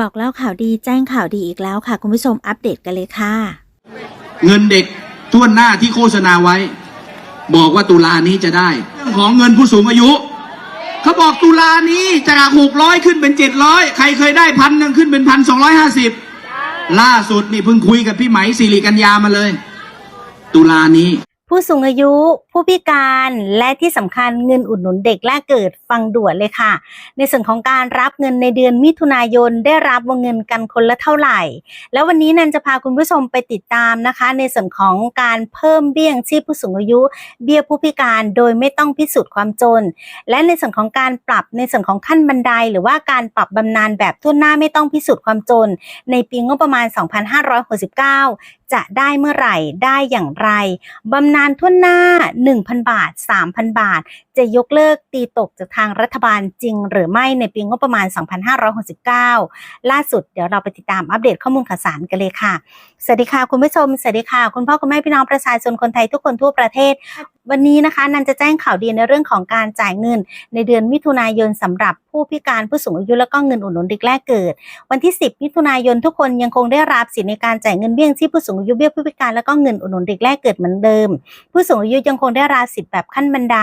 บอกเล่าข่าวดีแจ้งข่าวดีอีกแล้วค่ะ คุณผู้ชมอัปเดตกันเลยค่ะ เงินเด็กท่วนหน้าที่โฆษณาไว้ บอกว่าตุลานี้จะได้ เรื่องของเงินผู้สูงอายุ เขาบอกตุลานี้จากหกร้อยขึ้นเป็นเจ็ดร้อยใครเคยได้พันหนึ่งขึ้นเป็นพันสองร้อยห้าสิบล่าสุดนี่เพิ่งคุยกับพี่ไหมสิริกัญญามาเลย ตุลานี้ ผู้สูงอายุ ผู้พิการและที่สำคัญเงินอุดหนุนเด็กแรกเกิดฟังด่วนเลยค่ะ ในส่วนของการรับเงินในเดือนมิถุนายนได้รับวงเงินกันคนละเท่าไหร่ แล้ววันนี้นันจะพาคุณผู้ชมไปติดตามนะคะ ในส่วนของการเพิ่มเบี้ยยังชีพผู้สูงอายุ เบี้ยผู้พิการโดยไม่ต้องพิสูจน์ความจน และในส่วนของการปรับในส่วนของขั้นบันได หรือว่าการปรับบำนาญแบบทั่วหน้าไม่ต้องพิสูจน์ความจน ในปีงบประมาณ 2569 จะได้เมื่อไหร่ได้อย่างไรบำนาญทั่วหน้า1,000 บาท 3,000 บาท จะยกเลิกตีตกจากทางรัฐบาลจริง หรือไม่ในปีงบประมาณ 2569 ล่าสุดเดี๋ยวเราไปติดตามอัปเดตข้อมูลข่าวสารกันเลยค่ะ สวัสดีค่ะคุณผู้ชม สวัสดีค่ะ คุณพ่อคุณแม่พี่น้องประชาชนคนไทยทุกคนทั่วประเทศ วันนี้นะคะ นันจะแจ้งข่าวดีในเรื่องของการจ่ายเงิน ในเดือนมิถุนายนสำหรับผู้พิการผู้สูงอายุแล้วก็เงินอุดหนุนเด็กแรกเกิด วันที่ 10 มิถุนายนทุกคนยังคงได้รับสิทธิในการจ่ายเงินเบี้ยยังชีพผู้สูงอายุเบี้ยผู้พิการแล้วก็เงินอุดหนุนเด็กแรกเกิดเหมือนเดิม ผู้สูงอายุยังคงได้รับสิทธิแบบขั้นบันได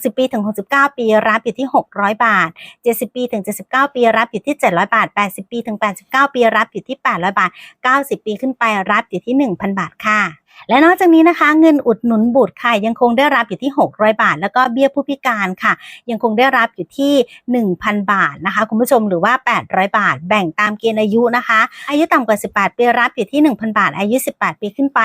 60 ปีถึง 69 ปีรับอยู่ที่ 600 บาท 70 ปีถึง 79 ปีรับอยู่ที่ 700 บาท 80 ปีถึง 89 ปีรับอยู่ที่ 800 บาท 90 ปีขึ้นไปรับอยู่ที่ 1,000 บาทค่ะและนอกจากนี้นะคะ เงินอุดหนุนบุตรค่ะยังคงได้รับอยู่ที่ 600 บาท แล้วก็เบี้ยผู้พิการค่ะ ยังคงได้รับอยู่ที่ 1,000 บาทนะคะ คุณผู้ชมหรือว่า 800 บาท แบ่งตามเกณฑ์อายุนะคะ อายุต่ำกว่า 18 ปีรับอยู่ที่ 1,000 บาท อายุ 18 ปีขึ้นไป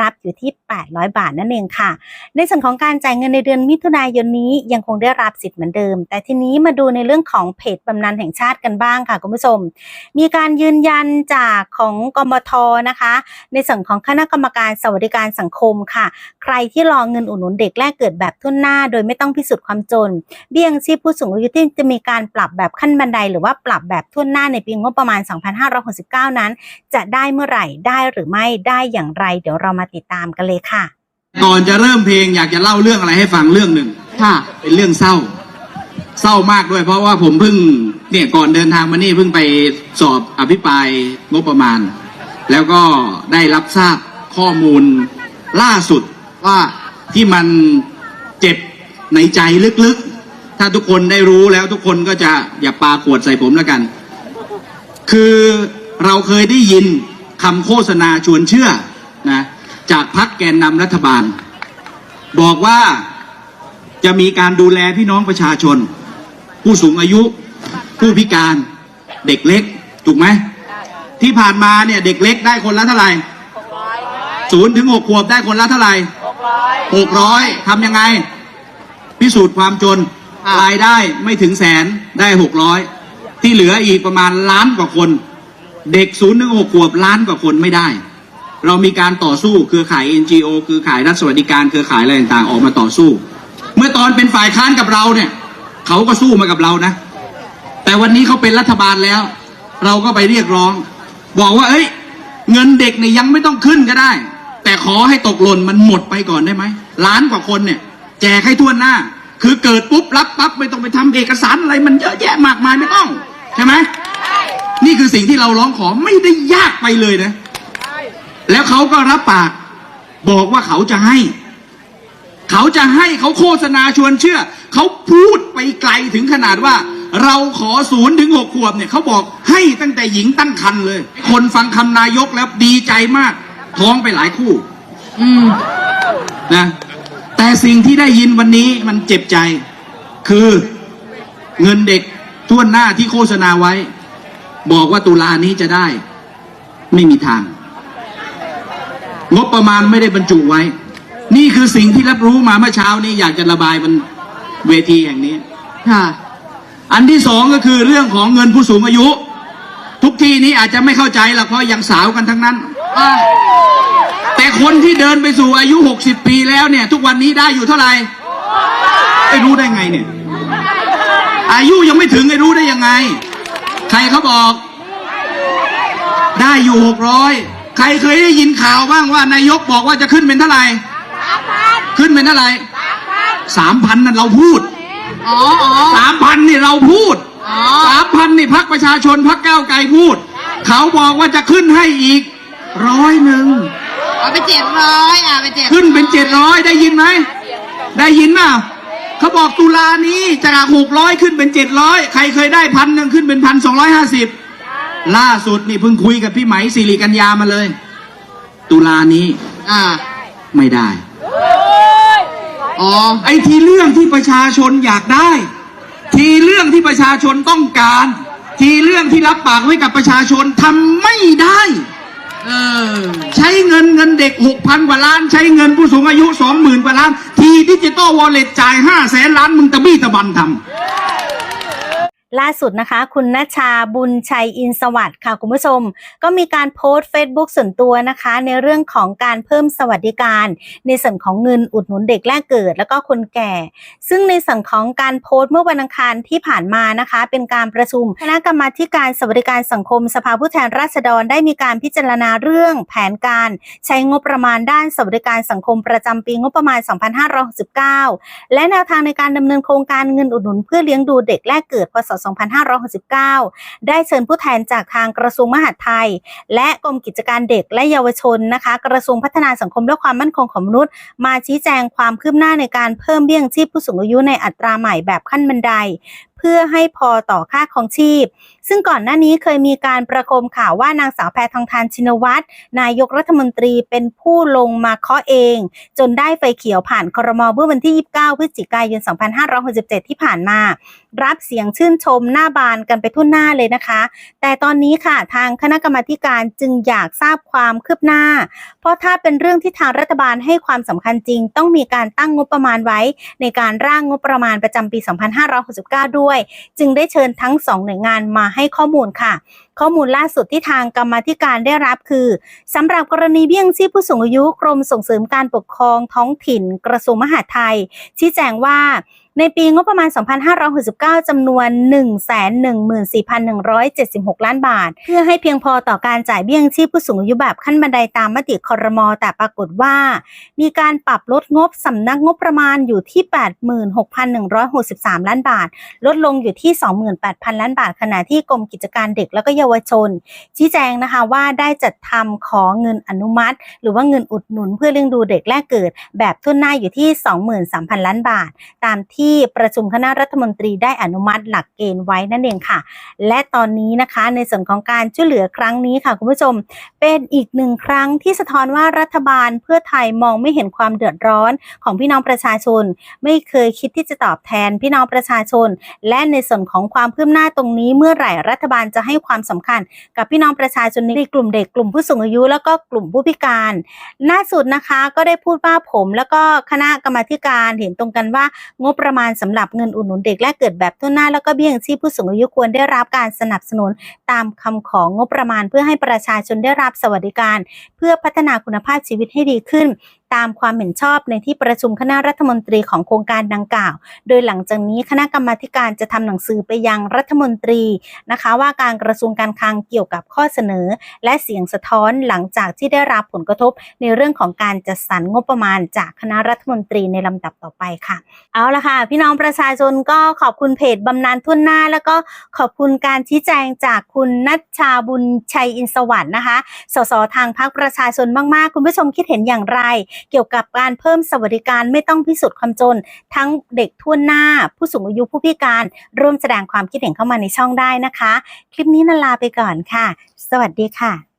รับอยู่ที่ 800 บาทนั่นเองค่ะ ในส่วนของการจ่ายเงินในเดือนมิถุนายนนี้ยังคงได้รับสิทธิ์เหมือนเดิม แต่ทีนี้มาดูในเรื่องของเพจบำนาญแห่งชาติกันบ้างค่ะคุณผู้ชม มีการยืนยันจากของกมทนะคะ ในส่วนของคณะกรรมการสวัสดิการสังคมค่ะ ใครที่รอเงินอุดหนุนเด็กแรกเกิดแบบทุนหน้า โดยไม่ต้องพิสูจน์ความจน เบี้ยยังชีพผู้สูงอายุที่จะมีการปรับแบบขั้นบันได หรือว่าปรับแบบทุนหน้าในปีงบประมาณ 2569 นั้น จะได้เมื่อไหร่ได้หรือไม่ได้อย่างไร เดี๋ยวเรามาติดตามกันเลยค่ะ ก่อนจะเริ่มเพลงอยากจะเล่าเรื่องอะไรให้ฟังเรื่องหนึ่งค่ะเป็นเรื่องเศร้า เศร้ามากด้วย เพราะว่าผมเพิ่งเนี่ยก่อนเดินทางมานี่เพิ่งไปสอบอภิปรายงบประมาณ แล้วก็ได้รับทราบ ข้อมูลล่าสุดว่าที่มันเจ็บในใจลึกๆ ถ้าทุกคนได้รู้แล้วทุกคนก็จะอย่าปาขวดใส่ผมแล้วกัน คือเราเคยได้ยินคำโฆษณาชวนเชื่อนะจากพักแกนนำรัฐบาล บอกว่าจะมีการดูแลพี่น้องประชาชน ผู้สูงอายุ ผู้พิการเด็กเล็ก ถูกไหม ที่ผ่านมาเนี่ยเด็กเล็กได้คนละเท่าไหร่ ศูนย์ถึงหกขวบได้คนละเท่าไหร่หกร้อยทำยังไง พิสูจน์ความจนค่ะรายได้ไม่ถึงแสนได้หกร้อยที่เหลืออีกประมาณล้านกว่าคน เด็กศูนย์ถึงหกขวบล้านกว่าคนไม่ได้ เรามีการต่อสู้เครือข่าย NGO เครือข่ายรัฐสวัสดิการเครือข่ายอะไรต่างๆออกมาต่อสู้ เมื่อตอนเป็นฝ่ายค้านกับเราเนี่ยเขาก็สู้มากับเรานะ แต่วันนี้เขาเป็นรัฐบาลแล้ว เราก็ไปเรียกร้อง บอกว่า เอ้ย เงินเด็กเนี่ยยังไม่ต้องขึ้นก็ได้ แต่ขอให้ตกหล่นมันหมดไปก่อนได้ไหมล้านกว่าคนเนี่ย แจกให้ทั่วหน้า คือเกิดปุ๊บรับปั๊บไม่ต้องไปทำเอกสารอะไรมันเยอะแยะมากมายไม่ต้อง ใช่ไหมนี่คือสิ่งที่เราร้องขอไม่ได้ยากไปเลยนะ แล้วเขาก็รับปาก บอกว่าเขาจะให้ เขาจะให้เขาโฆษณาชวนเชื่อ เขาพูดไปไกลถึงขนาดว่า เราขอศูนย์ถึงหกขวบเนี่ยเขาบอกให้ตั้งแต่หญิงตั้งครรภ์เลย คนฟังคำนายกแล้วดีใจมาก ท้องไปหลายคู่ อืมนะ แต่สิ่งที่ได้ยินวันนี้มันเจ็บใจ คือเงินเด็กท่วนหน้าที่โฆษณาไว้ บอกว่าตุลานี้จะได้ ไม่มีทาง งบประมาณไม่ได้บรรจุไว้ นี่คือสิ่งที่รับรู้มาเมื่อเช้านี้อยากจะระบายบนเวทีแห่งนี้ค่ะอันที่สองก็คือเรื่องของเงินผู้สูงอายุ ทุกที่นี้อาจจะไม่เข้าใจหรอกเพราะยังสาวกันทั้งนั้น อะแต่คนที่เดินไปสู่อายุ 60 ปีแล้วเนี่ย ทุกวันนี้ได้อยู่เท่าไหร่ไม่รู้ได้ไงเนี่ย อายุยังไม่ถึงไอ้รู้ได้ยังไง ใครเขาบอก ได้อยู่600ใครเคยได้ยินข่าวบ้างว่านายกบอกว่าจะขึ้นเป็นเท่าไหร่ ขึ้นเป็นเท่าไหร่สามพันนั่นเราพูดอ๋ออ๋อ สามพันนี่เราพูดอ๋ออ๋อสามพันนี่พักประชาชนพักก้าวไกลพูด เขาบอกว่าจะขึ้นให้อีก ร้อยหนึ่งเอาไปเจ็ดร้อยอะไปเจ็ดขึ้นเป็นเจ็ดร้อยได้ยินไหม ได้ยินป่ะเขาบอกตุลานี้จากหกร้อยขึ้นเป็นเจ็ดร้อยใครเคยได้พันหนึ่งขึ้นเป็นพันสองร้อยห้าสิบล่าสุดนี่เพิ่งคุยกับพี่ไหมสิริกัญญามาเลย ตุลานี้อ่าไม่ได้อ๋อไอ้ทีเรื่องที่ประชาชนอยากได้ ทีเรื่องที่ประชาชนต้องการ ทีเรื่องที่รับปากไว้กับประชาชนทำไม่ได้เออ ใช้เงินเงินเด็กหกพันกว่าล้าน ใช้เงินผู้สูงอายุสองหมื่นกว่าล้าน ทีดิจิตอลวอลเล็ตจ่ายห้าแสนล้านมึงตะบี้ตะบันทำ ล่าสุดนะคะ คุณนัชาบุญชัยอินสวัสดิ์ค่ะคุณผู้ชม ก็มีการโพสต์ Facebook ส่วนตัวนะคะ ในเรื่องของการเพิ่มสวัสดิการ ในส่วนของเงินอุดหนุนเด็กแรกเกิด แล้วก็คนแก่ ซึ่งในส่วนของการโพสต์เมื่อวันอังคารที่ผ่านมานะคะ เป็นการประชุมคณะกรรมาการสวัสดิการสังคมสภาผู้แทนราษฎรได้มีการพิจารณาเรื่องแผนการใช้งบประมาณด้านสวัสดิการสังคมประจำปีงบประมาณ 2569 และแนวทางในการดำเนินโครงการเงินอุดหนุนเพื่อเลี้ยงดูเด็กแรกเกิดพศ2569 ได้เชิญผู้แทนจากทางกระทรวงมหาดไทย และกรมกิจการเด็กและเยาวชนนะคะ กระทรวงพัฒนาสังคมและความมั่นคงของมนุษย์ มาชี้แจงความคืบหน้าในการเพิ่มเบี้ยงชีพผู้สูงอายุในอัตราใหม่แบบขั้นบันได พื่อให้พอต่อค่าครองชีพ ซึ่งก่อนหน้านี้เคยมีการประโคมข่าวว่านางสาวแพทองทานชินวัตรนายกรัฐมนตรีเป็นผู้ลงมาเคาะเอง จนได้ไฟเขียวผ่านครมเมื่อวันที่ 29 พฤศจิกายน 2567 ที่ผ่านมา รับเสียงชื่นชมหน้าบานกันไปทุ่นหน้าเลยนะคะ แต่ตอนนี้ค่ะทางคณะกรรมาการจึงอยากทราบความคืบหน้า เพราะถ้าเป็นเรื่องที่ทางรัฐบาลให้ความสำคัญจริง ต้องมีการตั้งงบประมาณไว้ ในการร่างงบประมาณประจำปี 2569 ด้วยจึงได้เชิญทั้งสองหน่วยงานมาให้ข้อมูลค่ะข้อมูลล่าสุดที่ทางกรรมธิการได้รับคือสำหรับกรณีเบี้ยงชีพผู้สูงอายุกรมส่งเสริมการปกครองท้องถิ่น กระทรวงมหาดไทย ชี้แจงว่าในปีงบประมาณ 2569 จำนวน 114,176 ล้านบาท เพื่อให้เพียงพอต่อการจ่ายเบี้ยยังชีพผู้สูงอายุแบบขั้นบันไดตามมติคอรมอแต่ปรากฏว่า มีการปรับลดงบสำนักงบประมาณอยู่ที่ 86,163 ล้านบาท ลดลงอยู่ที่ 28,000 ล้านบาท ขณะที่กรมกิจการเด็กและก็เยาวชน ชี้แจงนะคะว่าได้จัดทำขอเงินอนุมัติ หรือว่าเงินอุดหนุนเพื่อเลี้ยงดูเด็กแรกเกิด แบบทุนหน้าอยู่ที่ 23,000 ล้านบาท ตามที่ประชุมคณะรัฐมนตรีได้อนุมัติหลักเกณฑ์ไว้นั่นเองค่ะ และตอนนี้นะคะในส่วนของการช่วยเหลือครั้งนี้ค่ะคุณผู้ชม เป็นอีกหนึ่งครั้งที่สะท้อนว่ารัฐบาลเพื่อไทยมองไม่เห็นความเดือดร้อนของพี่น้องประชาชน ไม่เคยคิดที่จะตอบแทนพี่น้องประชาชน และในส่วนของความคืบหน้าตรงนี้เมื่อไหร่รัฐบาลจะให้ความสำคัญ กับพี่น้องประชาชนในกลุ่มเด็กกลุ่มผู้สูงอายุ แล้วก็กลุ่มผู้พิการล่าสุดนะคะก็ได้พูดว่าผม แล้วก็คณะกรรมาการเห็นตรงกันว่างบประมาณสำหรับเงินอุดหนุนเด็กแรกเกิดแบบทั่วหน้า แล้วก็เบี้ยยังชีพผู้สูงอายุควรได้รับการสนับสนุนตามคำของงบประมาณ เพื่อให้ประชาชนได้รับสวัสดิการ เพื่อพัฒนาคุณภาพชีวิตให้ดีขึ้น ตามความเห็นชอบในที่ประชุมคณะรัฐมนตรีของโครงการดังกล่าว โดยหลังจากนี้คณะกรรมาการจะทำหนังสือไปยังรัฐมนตรีนะคะ ว่าการกระทรวงการคลังเกี่ยวกับข้อเสนอ และเสียงสะท้อนหลังจากที่ได้รับผลกระทบในเรื่องของการจัดสรรงบประมาณจากคณะรัฐมนตรีในลำดับต่อไปค่ะ เอาละค่ะ พี่น้องประชาชนก็ขอบคุณเพจบำนาญทุ่นหน้า แล้วก็ขอบคุณการชี้แจงจากคุณนัชชาบุญชัยอินสวัสด์นะคะสสทางพรรคประชาชนมากๆ คุณผู้ชมคิดเห็นอย่างไรเกี่ยวกับการเพิ่มสวัสดิการไม่ต้องพิสูจน์ความจน ทั้งเด็กทั่วหน้า ผู้สูงอายุผู้พิการ ร่วมแสดงความคิดเห็นเข้ามาในช่องได้นะคะ คลิปนี้นาลาไปก่อนค่ะ สวัสดีค่ะ